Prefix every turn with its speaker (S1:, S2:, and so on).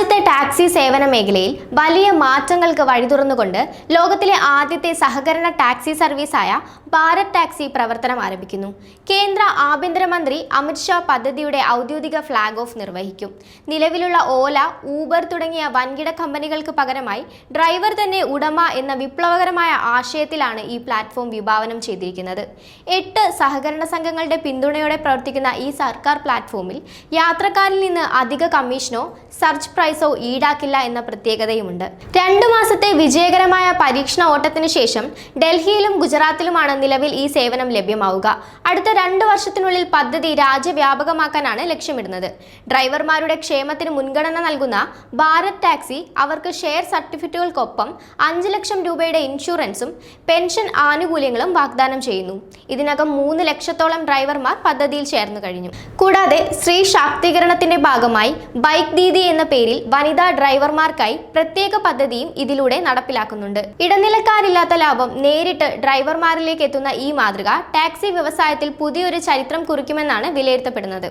S1: രാജ്യത്തെ ടാക്സി സേവന മേഖലയിൽ വലിയ മാറ്റങ്ങൾക്ക് വഴിതുറന്നുകൊണ്ട് ലോകത്തിലെ ആദ്യത്തെ സഹകരണ ടാക്സി സർവീസായ ഭാരത് ടാക്സി പ്രവർത്തനം ആരംഭിക്കുന്നു. കേന്ദ്ര ആഭ്യന്തരമന്ത്രി അമിത്ഷാ പദ്ധതിയുടെ ഔദ്യോഗിക ഫ്ളാഗ് ഓഫ് നിർവഹിക്കും. നിലവിലുള്ള ഓല ഊബർ തുടങ്ങിയ വൻകിട കമ്പനികൾക്ക് പകരമായി ഡ്രൈവർ തന്നെ ഉടമ എന്ന വിപ്ലവകരമായ ആശയത്തിലാണ് ഈ പ്ലാറ്റ്ഫോം വിഭാവനം ചെയ്തിരിക്കുന്നത്. എട്ട് സഹകരണ സംഘങ്ങളുടെ പിന്തുണയോടെ പ്രവർത്തിക്കുന്ന ഈ സർക്കാർ പ്ലാറ്റ്ഫോമിൽ യാത്രക്കാരിൽ നിന്ന് അധിക കമ്മീഷനോ സർച്ച് ഈടാക്കില്ല എന്ന പ്രത്യേകതയുമുണ്ട്. രണ്ടു മാസത്തെ വിജയകരമായ പരീക്ഷണ ഓട്ടത്തിന് ശേഷം ഡൽഹിയിലും ഗുജറാത്തിലുമാണ് നിലവിൽ ഈ സേവനം ലഭ്യമാവുക. അടുത്ത രണ്ട് വർഷത്തിനുള്ളിൽ പദ്ധതി രാജ്യവ്യാപകമാക്കാനാണ് ലക്ഷ്യമിടുന്നത്. ഡ്രൈവർമാരുടെ ക്ഷേമത്തിന് മുൻഗണന നൽകുന്ന ഭാരത് ടാക്സി അവർക്ക് ഷെയർ സർട്ടിഫിക്കറ്റുകൾക്കൊപ്പം അഞ്ച് ലക്ഷം രൂപയുടെ ഇൻഷുറൻസും പെൻഷൻ ആനുകൂല്യങ്ങളും വാഗ്ദാനം ചെയ്യുന്നു. ഇതിനകം മൂന്ന് ലക്ഷത്തോളം ഡ്രൈവർമാർ പദ്ധതിയിൽ ചേർന്നു കഴിഞ്ഞു. കൂടാതെ സ്ത്രീ ശാക്തീകരണത്തിന്റെ ഭാഗമായി ബൈക്ക് ദീദി എന്ന പേരിൽ വനിതാ ഡ്രൈവർമാർക്കായി പ്രത്യേക പദ്ധതിയും ഇതിലൂടെ നടപ്പിലാക്കുന്നുണ്ട്. ഇടനിലക്കാരില്ലാത്ത ലാഭം നേരിട്ട് ഡ്രൈവർമാരിലേക്ക് എത്തുന്ന ഈ മാതൃക ടാക്സി വ്യവസായത്തിൽ പുതിയൊരു ചരിത്രം കുറിക്കുമെന്നാണ് വിലയിരുത്തപ്പെടുന്നത്.